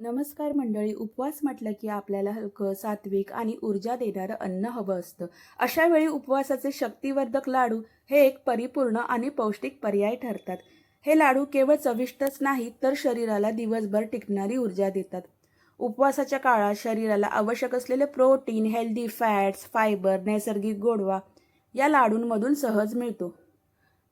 नमस्कार मंडळी उपवास म्हटलं की आपल्याला हलकं सात्विक आणि ऊर्जा देणारं अन्न हवं असतं. अशा वेळी उपवासाचे शक्तिवर्धक लाडू हे एक परिपूर्ण आणि पौष्टिक पर्याय ठरतात. हे लाडू केवळ चविष्टच नाही तर शरीराला दिवसभर टिकणारी ऊर्जा देतात. उपवासाच्या काळात शरीराला आवश्यक असलेले प्रोटीन हेल्दी फॅट्स फायबर नैसर्गिक गोडवा या लाडूंमधून सहज मिळतो.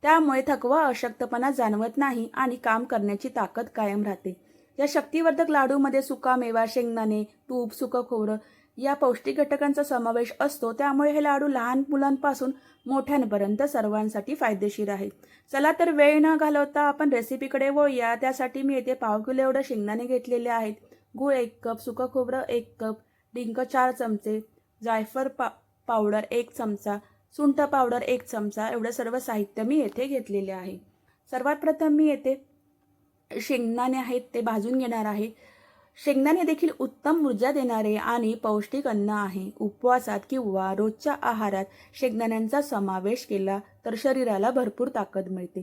त्यामुळे थकवा अशक्तपणा जाणवत नाही आणि काम करण्याची ताकद कायम राहते. या शक्तिवर्धक लाडूमध्ये सुका मेवा शेंगदाणे तूप सुकं खोबरं या पौष्टिक घटकांचा समावेश असतो. त्यामुळे हे लाडू लहान मुलांपासून मोठ्यांपर्यंत सर्वांसाठी फायदेशीर आहे. चला तर वेळ न घालवता आपण रेसिपीकडे वळूया. त्यासाठी मी येथे पाव किलो एवढं शेंगदाणे घेतलेले आहेत. गूळ एक कप सुकं खोबरं एक कप डिंक चार चमचे जायफळ पा पावडर एक चमचा सुंठ पावडर एक चमचा एवढं सर्व साहित्य मी येथे घेतलेले आहे. सर्वात प्रथम मी येथे शेंगदाणे आहेत ते भाजून घेणार आहे. शेंगदाणे देखील उत्तम ऊर्जा देणारे आणि पौष्टिक अन्न आहे. उपवासात किंवा रोजच्या आहारात शेंगदाण्यांचा समावेश केला तर शरीराला भरपूर ताकद मिळते.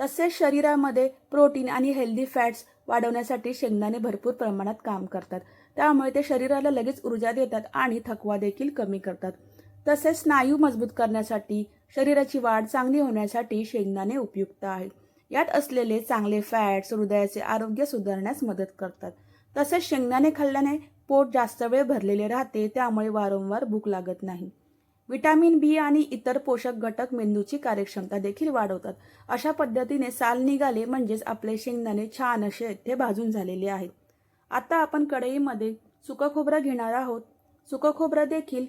तसेच शरीरामध्ये प्रोटीन आणि हेल्दी फॅट्स वाढवण्यासाठी शेंगदाणे भरपूर प्रमाणात काम करतात. त्यामुळे ते शरीराला लगेच ऊर्जा देतात आणि थकवा देखील कमी करतात. तसेच स्नायू मजबूत करण्यासाठी शरीराची वाढ चांगली होण्यासाठी शेंगदाणे उपयुक्त आहेत. यात असलेले चांगले फॅट्स हृदयाचे आरोग्य सुधारण्यास मदत करतात. तसेच शेंगदाणे खाल्ल्याने पोट जास्त वेळ भरलेले राहते त्यामुळे वारंवार भूक लागत नाही. विटॅमिन बी आणि इतर पोषक घटक मेंदूची कार्यक्षमता देखील वाढवतात. अशा पद्धतीने साल निघाले म्हणजेच आपले शेंगदाणे छान असे ते भाजून झालेले आहेत. आता आपण कढईमध्ये सुकं खोबरं घेणार आहोत. सुकं खोबरं देखील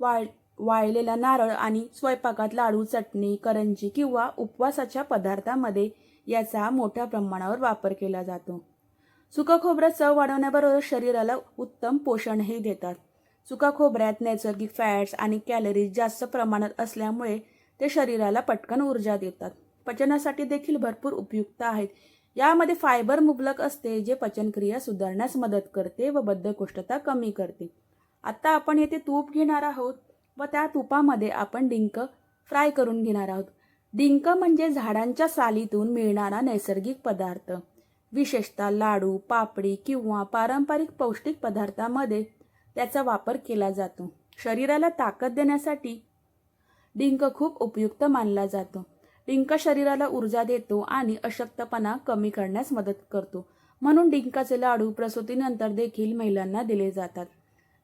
वाळ वाळलेला नारळ आणि स्वयंपाकात लाडू चटणी करंजी किंवा उपवासाच्या पदार्थामध्ये याचा मोठ्या प्रमाणावर वापर केला जातो. सुकं खोबरं चव वाढवण्याबरोबर शरीराला उत्तम पोषणही देतात. सुका खोबऱ्यात नैसर्गिक फॅट्स आणि कॅलरीज जास्त प्रमाणात असल्यामुळे ते शरीराला पटकन ऊर्जा देतात. पचनासाठी देखील भरपूर उपयुक्त आहेत. यामध्ये फायबर मुबलक असते जे पचनक्रिया सुधारण्यास मदत करते व बद्धकोष्ठता कमी करते. आता आपण येथे तूप घेणार आहोत. व त्या तुपामध्ये आपण डिंक फ्राय करून घेणार आहोत. डिंक म्हणजे झाडांच्या सालीतून मिळणारा नैसर्गिक पदार्थ. विशेषतः लाडू पापडी किंवा पारंपरिक पौष्टिक पदार्थामध्ये त्याचा वापर केला जातो. शरीराला ताकद देण्यासाठी डिंक खूप उपयुक्त मानला जातो. डिंक शरीराला ऊर्जा देतो आणि अशक्तपणा कमी करण्यास मदत करतो. म्हणून डिंकाचे लाडू प्रसूतीनंतर देखील महिलांना दिले जातात.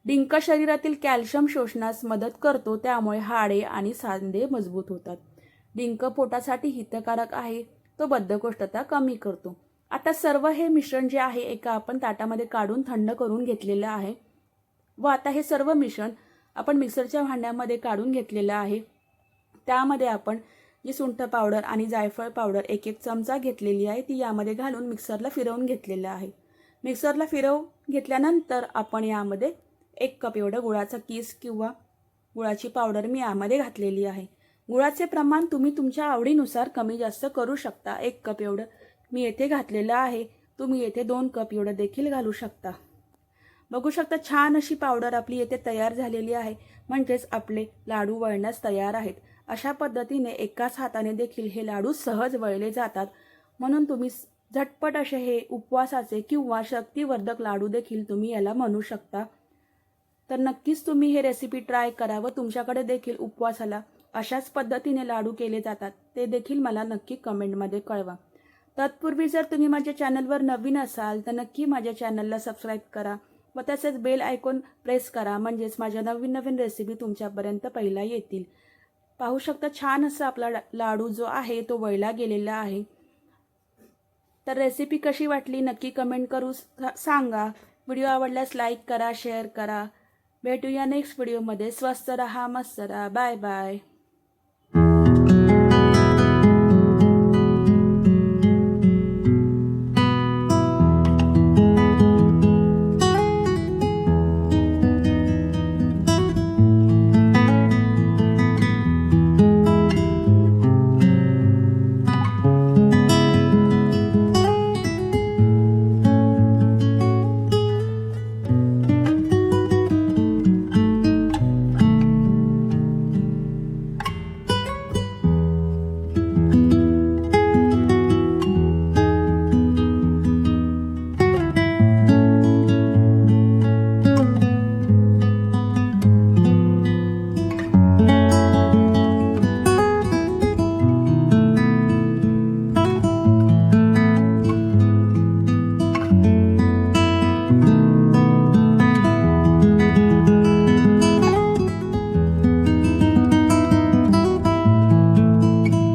डिंक शरीरातील कॅल्शियम शोषणास मदत करतो त्यामुळे हाडे आणि सांधे मजबूत होतात. डिंक पोटासाठी हितकारक आहे तो बद्धकोष्ठता कमी करतो. आता सर्व हे मिश्रण जे आहे एका आपण ताटामध्ये काढून थंड करून घेतलेलं आहे. व आता हे सर्व मिश्रण आपण मिक्सरच्या भांड्यामध्ये काढून घेतलेलं आहे. त्यामध्ये आपण जी सुंठ पावडर आणि जायफळ पावडर एक एक चमचा घेतलेली आहे ती यामध्ये घालून मिक्सरला फिरवून घेतलेलं आहे. मिक्सरला फिरवून घेतल्यानंतर आपण यामध्ये एक कप एवढं गुळाचा किस किंवा गुळाची पावडर मी यामध्ये घातलेली आहे. गुळाचे प्रमाण तुम्ही तुमच्या आवडीनुसार कमी जास्त करू शकता. एक कप एवढं मी येथे घातलेलं आहे. तुम्ही येथे दोन कप एवढं देखील घालू शकता. बघू शकता छान अशी पावडर आपली येथे तयार झालेली आहे. म्हणजेच आपले लाडू वळण्यास तयार आहेत. अशा पद्धतीने एकाच हाताने देखील हे लाडू सहज वळले जातात. म्हणून तुम्ही झटपट असे हे उपवासाचे किंवा शक्तिवर्धक लाडू देखील तुम्ही याला म्हणू शकता. तर नक्कीच तुम्ही हे रेसिपी ट्राय करा व तुमच्याकडे देखील उपवासाला अशाच पद्धतीने लाडू केले जातात. ते देखील मला नक्की कमेंटमध्ये कळवा. तत्पूर्वी जर तुम्ही माझ्या चॅनलवर नवीन असाल तर नक्की माझ्या चॅनलला सबस्क्राईब करा व तसेच बेल आयकॉन प्रेस करा. म्हणजेच माझ्या नवीन नवीन रेसिपी तुमच्यापर्यंत पहिला येतील. पाहू शकता छान असा आपला लाडू जो आहे तो वळला गेलेला आहे. तर रेसिपी कशी वाटली नक्की कमेंट करू सांगा. व्हिडिओ आवडल्यास लाईक करा शेअर करा. भेटूया नेक्स्ट व्हिडिओमध्ये स्वस्त रहा मस्त रहा. Bye bye